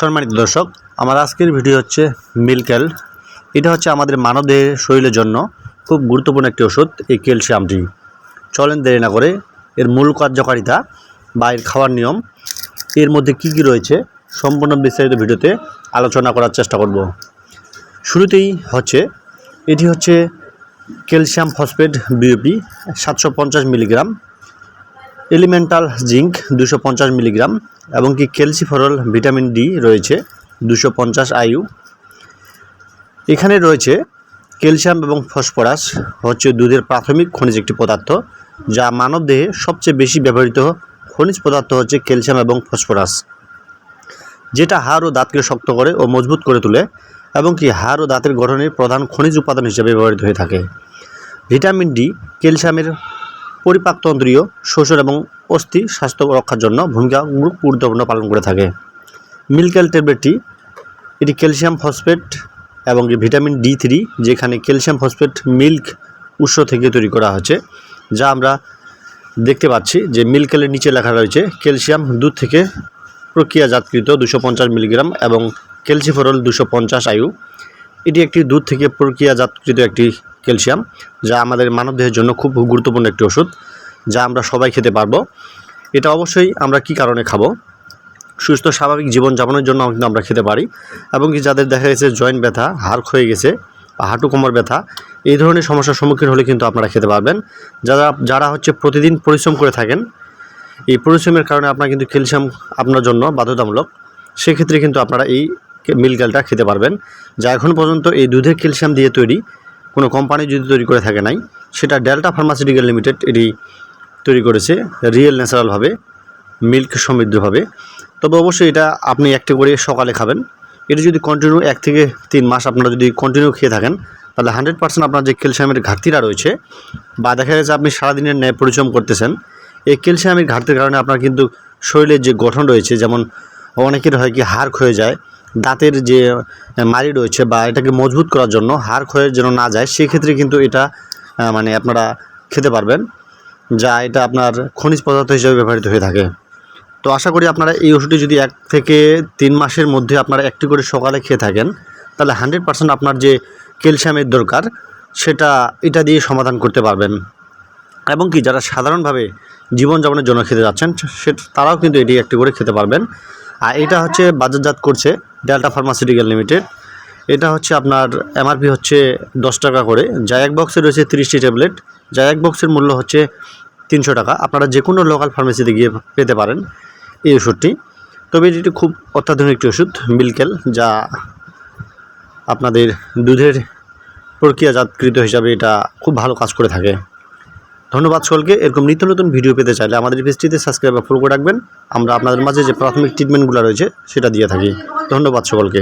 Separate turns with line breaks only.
সম্মানিত দর্শক, আমার আজকের ভিডিও হচ্ছে মিল্কেল। এটা হচ্ছে আমাদের মানবদেহের শরীরের জন্য খুব গুরুত্বপূর্ণ একটি ওষুধ, এই ক্যালসিয়ামটি চলেন দেরি না করে এর মূল কার্যকারিতা বা এর খাওয়ার নিয়ম, এর মধ্যে কি কি রয়েছে সম্পূর্ণ বিস্তারিত ভিডিওতে আলোচনা করার চেষ্টা করব। শুরুতেই হচ্ছে, এটি হচ্ছে ক্যালসিয়াম ফসফেট বিওপি, সাতশো পঞ্চাশ মিলিগ্রাম। এলিমেন্টাল জিঙ্ক দুশো পঞ্চাশ মিলিগ্রাম এবং কি ক্যালসিফরল ভিটামিন ডি রয়েছে দুশো পঞ্চাশ আইউ এখানে রয়েছে ক্যালসিয়াম এবং ফসফরাস হচ্ছে দুধের প্রাথমিক খনিজ একটি পদার্থ, যা মানবদেহে সবচেয়ে বেশি ব্যবহৃত খনিজ পদার্থ হচ্ছে ক্যালসিয়াম এবং ফসফরাস যেটা হাড় ও দাঁতকে শক্ত করে ও মজবুত করে তোলে এবং কি হাড় ও দাঁতের গঠনের প্রধান খনিজ উপাদান হিসেবে ব্যবহৃত হয়ে থাকে। ভিটামিন ডি ক্যালসিয়ামের পরিপাকতন্ত্রীয় শোষণ এবং অস্থি স্বাস্থ্য রক্ষার জন্য ভূমিকা গুরুত্বপূর্ণ পালন করে থাকে। মিল্কেল ট্যাবলেটটি এটি ক্যালসিয়াম ফসফেট এবং ভিটামিন ডি থ্রি, যেখানে ক্যালসিয়াম ফসফেট মিল্ক উৎস থেকে তৈরি করা হয়েছে, যা আমরা দেখতে পাচ্ছি যে মিল্কেলের নিচে লেখা রয়েছে, ক্যালসিয়াম দুধ থেকে প্রক্রিয়াজাতকৃত দুশো পঞ্চাশ মিলিগ্রাম এবং ক্যালসিফরল দুশো পঞ্চাশ আয়ু। এটি একটি দুধ থেকে প্রক্রিয়াজাতকৃত একটি ক্যালসিয়াম, যা আমাদের মানবদেহের জন্য খুব গুরুত্বপূর্ণ একটি ওষুধ, যা আমরা সবাই খেতে পারব। এটা অবশ্যই আমরা কি কারণে খাব? সুস্থ, স্বাভাবিক জীবন জীবনযাপনের জন্য কিন্তু আমরা খেতে পারি এবং কি যাদের দেখা গেছে জয়েন্ট ব্যথা, হাড় ক্ষয়ে গেছে বা হাঁটু কোমর ব্যথা, এই ধরনের সমস্যার সম্মুখীন হলে কিন্তু আপনারা খেতে পারবেন। যারা যারা হচ্ছে প্রতিদিন পরিশ্রম করে থাকেন, এই পরিশ্রমের কারণে আপনার কিন্তু ক্যালসিয়াম আপনার জন্য বাধ্যতামূলক। সেক্ষেত্রে কিন্তু আপনারা এই মিল্কালটা খেতে পারবেন। যা এখন পর্যন্ত এই দুধের ক্যালসিয়াম দিয়ে তৈরি কোনো কোম্পানি যদি তৈরি করে থাকে নাই, সেটা ডেল্টা ফার্মাসিউটিক্যাল লিমিটেড এটি তৈরি করেছে রিয়েল ন্যাচারালভাবে মিল্ক সমৃদ্ধভাবে তবে অবশ্যই এটা আপনি একটা করে সকালে খাবেন। এটা যদি কন্টিনিউ এক থেকে তিন মাস আপনারা যদি কন্টিনিউ খেয়ে থাকেন, তাহলে হান্ড্রেড পার্সেন্ট আপনার যে ক্যালসিয়ামের ঘাটতিটা রয়েছে, বা দেখা গেছে আপনি সারাদিনের ন্যায় পরিশ্রম করতেছেন, এই ক্যালসিয়ামের ঘাটতির কারণে আপনার কিন্তু শরীরের যে গঠন রয়েছে, যেমন অনেকের হয় কি হাড় ক্ষয়ে যায় দাঁতের যে মারি রয়েছে বা এটাকে মজবুত করার জন্য, হাড় ক্ষয়ে যেন না যায়, সেক্ষেত্রে কিন্তু এটা মানে আপনারা খেতে পারবেন, যা এটা আপনার খনিজ পদার্থ হিসেবে ব্যবহৃত হয়ে থাকে। তো আশা করি আপনারা এই ওষুধটি যদি এক থেকে তিন মাসের মধ্যে আপনারা একটি করে সকালে খেয়ে থাকেন, তাহলে হান্ড্রেড পার্সেন্ট আপনার যে ক্যালসিয়ামের দরকার, সেটা, এটা দিয়ে সমাধান করতে পারবেন। এবং কি, যারা সাধারণভাবে জীবনযাপনের জন্য খেতে যাচ্ছেন, সে, তারাও কিন্তু এটি একটি করে খেতে পারবেন। আর এটা হচ্ছে বাজারজাত করছে ডেল্টা ফার্মাসিউটিক্যাল লিমিটেড এটা হচ্ছে আপনার এমআরপি হচ্ছে দশ টাকা করে। যা এক বক্সে রয়েছে তিরিশটি ট্যাবলেট যা এক বক্সের মূল্য হচ্ছে তিনশো টাকা। আপনারা যে কোনো লোকাল ফার্মেসিতে গিয়ে পেতে পারেন এই ওষুধটি। তবে এটি খুব অত্যাধুনিক একটি ওষুধ মিল্কেল যা আপনাদের দুধের প্রক্রিয়াজাতকৃত হিসাবে এটা খুব ভালো কাজ করে থাকে। ধন্যবাদ সকলকে। এরকম নিত্য নতুন ভিডিও পেতে চাইলে আমাদের পেজটিতে সাবস্ক্রাইব বা ফলো করে রাখবেন। আমরা আপনাদের মাঝে যে প্রাথমিক ট্রিটমেন্টগুলো রয়েছে, সেটা দিয়ে থাকি। ধন্যবাদ সকলকে।